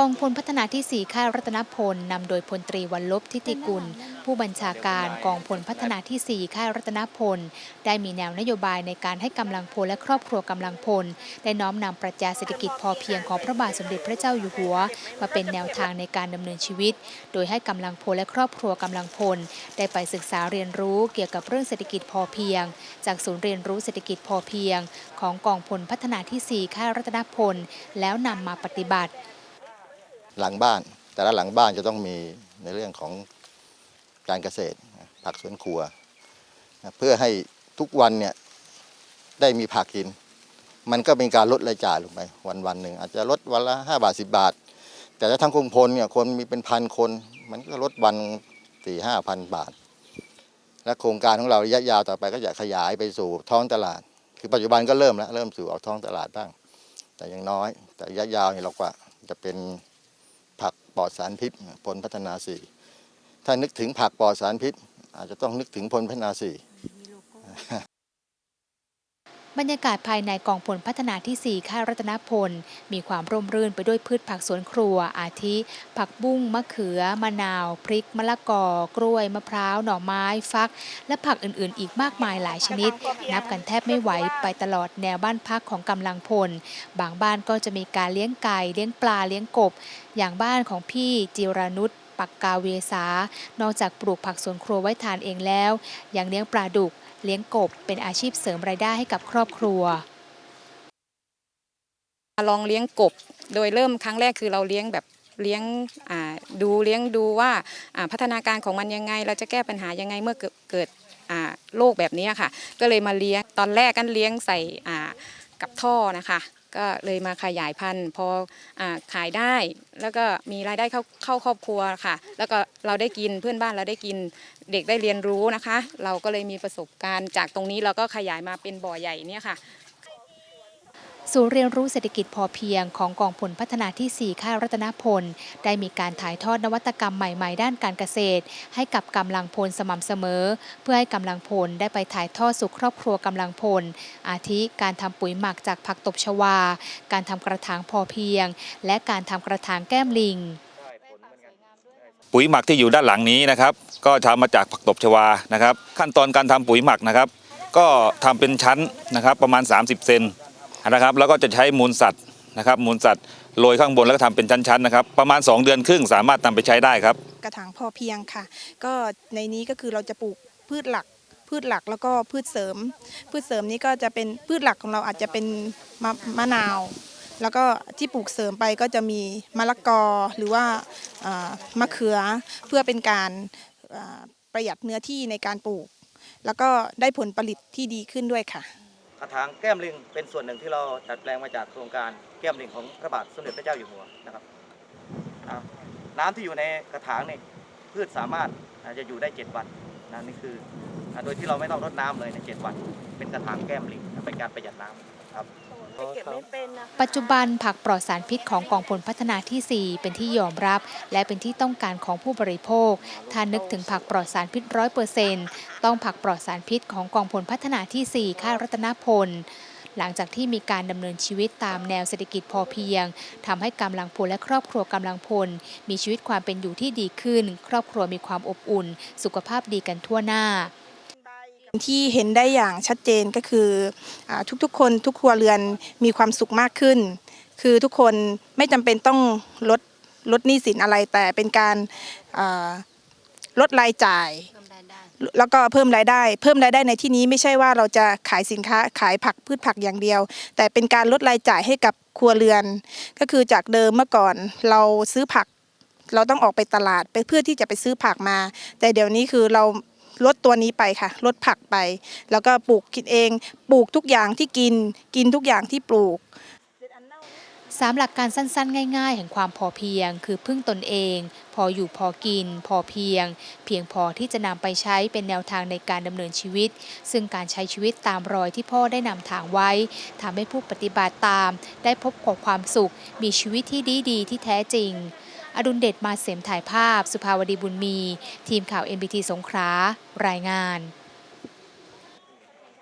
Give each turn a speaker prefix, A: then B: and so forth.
A: กองพลพัฒนาที่ 4 ค่ายรัตนพลนำโดยพลตรีวันลบทิติกุล ผู้บัญชาการกองพลพัฒนาที่ 4 ค่ายรัตนพล ได้มีแนวนโยบายในการให้กำลังพลและครอบครัวกำลังพล ได้น้อมนำปรัชญาเศรษฐกิจพอเพียงของพระบาทสมเด็จพระเจ้าอยู่หัว มาเป็นแนวทางในการดำเนินชีวิต โดยให้กำลังพลและครอบครัวกำลังพล ได้ไปศึกษาเรียนรู้เกี่ยวกับเรื่องเศรษฐกิจพอเพียง จากศูนย์เรียนรู้เศรษฐกิจพอเพียง ของกองพลพัฒนาที่ 4 ค่ายรัตนพล แล้วนำมาปฏิบัติ
B: หลังบ้าน แต่ละหลังบ้านจะต้องมีในเรื่องของการเกษตรผักสวนครัว เพื่อให้ทุกวันเนี่ยได้มีผักกิน มันก็เป็นการลดรายจ่ายลงไปวันวันหนึ่งอาจจะลดวันละ 5 บาท 10 บาท แต่ถ้าทั้งกรุงพลเนี่ยคนมีเป็นพันคน มันก็ลดวันสี่ห้าพันบาท และโครงการของเราระยะยาวต่อไปก็จะขยายไปสู่ท้องตลาด คือปัจจุบันก็เริ่มแล้วเริ่มสู่เอาท้องตลาดบ้าง แต่ยังน้อย แต่ระยะยาวเนี่ยเราก็จะเป็น ปลอดสารพิษพลพัฒนาสี่ถ้านึกถึงผักปลอดสารพิษ อาจจะต้องนึกถึงพลพัฒนาสี่
A: บรรยากาศภายในกองพลพัฒนาที่ 4 ค่ายรัตนพล มีความร่มรื่นไปด้วยพืชผักสวนครัว อาทิ ผักบุ้ง มะเขือ มะนาว พริก มะละกอ กล้วย มะพร้าว หน่อไม้ ฟัก และผักอื่นๆ อีกมากมายหลายชนิด นับกันแทบไม่ไหวไปตลอดแนวบ้านพักของกำลังพล บางบ้านก็จะมีการเลี้ยงไก่ เลี้ยงปลา เลี้ยงกบ อย่างบ้านของพี่จิรานุชปักกาเวสา นอกจากปลูกผักสวนครัวไว้ทานเองแล้ว ยังเลี้ยงปลาดุก เลี้ยงกบเป็นอาชีพเสริมรายได้ให้กับครอบครัว
C: ลองเลี้ยงกบ โดยเริ่มครั้งแรกคือเราเลี้ยงแบบเลี้ยงดูเลี้ยงดูว่าพัฒนาการของมันยังไง เราจะแก้ปัญหายังไงเมื่อเกิดโรคแบบนี้ค่ะ ก็เลยมาเลี้ยงตอนแรกกันเลี้ยงใส่กับท่อนะคะ ก็เลยมาขยายพันธุ์พออขายได้ แล้วก็มีรายได้เข้าเข้าครอบครัวค่ะ แล้วก็เราได้กินเพื่อนบ้านเราได้กินเด็กได้เรียนรู้นะคะ เราก็เลยมีประสบการณ์จากตรงนี้เราก็ขยายมาเป็นบ่อใหญ่เนี่ยค่ะ
A: ศูนย์เรียนรู้เศรษฐกิจพอเพียงของกองพลพัฒนาที่ 4 ค่ายรัตนพล ได้มีการถ่ายทอดนวัตกรรมใหม่ ๆ ด้านการเกษตร ให้กับกำลังพลสม่ำเสมอ เพื่อให้กำลังพลได้ไปถ่ายทอดสู่ครอบครัวกำลังพล อาทิการทำปุ๋ยหมักจากผักตบชวา การทำกระถางพอเพียง และการทำกระถางแก้มลิง
D: ปุ๋ยหมักที่อยู่ด้านหลังนี้นะครับ ก็ทำมาจากผักตบชวานะครับ ขั้นตอนการทำปุ๋ยหมักนะครับ ก็ทำเป็นชั้นนะครับประมาณ 30 เซน นะครับ แล้วก็จะใช้มูลสัตว์นะครับมูลสัตว์โรยข้างบนแล้วก็ทำเป็นชั้นๆนะครับประมาณ 2 เดือนครึ่งสามารถนำไปใช้ได้ครับ
E: กระถางพอเพียงค่ะ ก็ในนี้ก็คือเราจะปลูกพืชหลัก พืชหลักแล้วก็พืชเสริม พืชเสริมนี้ก็จะเป็นพืชหลักของเราอาจจะเป็นมะมะนาว แล้วก็ที่ปลูกเสริมไปก็จะมีมะละกอหรือว่าเอ่อมะเขือเพื่อเป็นการเอ่อประหยัดเนื้อที่ในการปลูก แล้วก็ได้ผลผลิตที่ดีขึ้นด้วยค่ะ
F: กระถางแก้มลิงเป็นส่วนหนึ่งที่เราดัดแปลงมาจากโครงการแก้มลิงของพระบาทสมเด็จพระเจ้าอยู่หัวนะครับน้ำที่อยู่ในกระถางนี่พืชสามารถจะอยู่ได้ 7 วันนะนี่คือ โดยที่เราไม่ต้องรดน้ำเลยใน 7 วัน เป็นกระถางแก้มลิงเป็นการประหยัดน้ำ ครับ
A: ปัจจุบันผักปลอดสารพิษของกองพลพัฒนาที่ 4 เป็นที่ยอมรับ และเป็นที่ต้องการของผู้บริโภค ถ้านึกถึงผักปลอดสารพิษร้อยเปอร์เซ็นต์ต้องผักปลอดสารพิษของกองพลพัฒนาที่ 4 ค่ายรัตนพลหลังจากที่มีการดำเนินชีวิตตามแนวเศรษฐกิจพอเพียงทำให้กำลังพลและครอบครัวกำลังพล มีชีวิตความเป็นอยู่ที่ดีขึ้น ครอบครัวมีความอบอุ่น สุขภาพดีกันทั่วหน้า
E: ที่เห็นได้อย่างชัดเจนก็คืออทุกๆ คนทุกครัวเรือนมีความสุขมากขึ้น คือทุกคนไม่จำเป็นต้องลดลดหนี้สินอะไรแต่เป็นการลดรายจ่าย แล้วก็เพิ่มรายได้ เพิ่มรายได้ในที่นี้ไม่ใช่ว่าเราจะขายสินค้าขายผักพืชผักอย่างเดียว แต่เป็นการลดรายจ่ายให้กับครัวเรือน ก็คือจากเดิมเมื่อก่อนเราซื้อผัก เราต้องออกไปตลาดไปเพื่อที่จะไปซื้อผักมา แต่เดี๋ยวนี้คือเรา ลดตัวนี้ไปค่ะ ลดผักไป แล้วก็ปลูกกินเอง ปลูกทุกอย่างที่กิน กินทุกอย่างที่ปลูก
A: สามหลักการสั้นๆ ง่าย ๆ แห่งความพอเพียง คือพึ่งตนเอง พออยู่พอกิน พอเพียง เพียงพอที่จะนำไปใช้เป็นแนวทางในการดำเนินชีวิต ซึ่งการใช้ชีวิตตามรอยที่พ่อได้นำทางไว้ทำให้ผู้ปฏิบัติตาม ได้พบกับความสุข มีชีวิตที่ดีๆที่แท้จริง อดุลเดชมาเสมถ่ายภาพ สุภาวดีบุญมี ทีมข่าว NBT สงขลารายงาน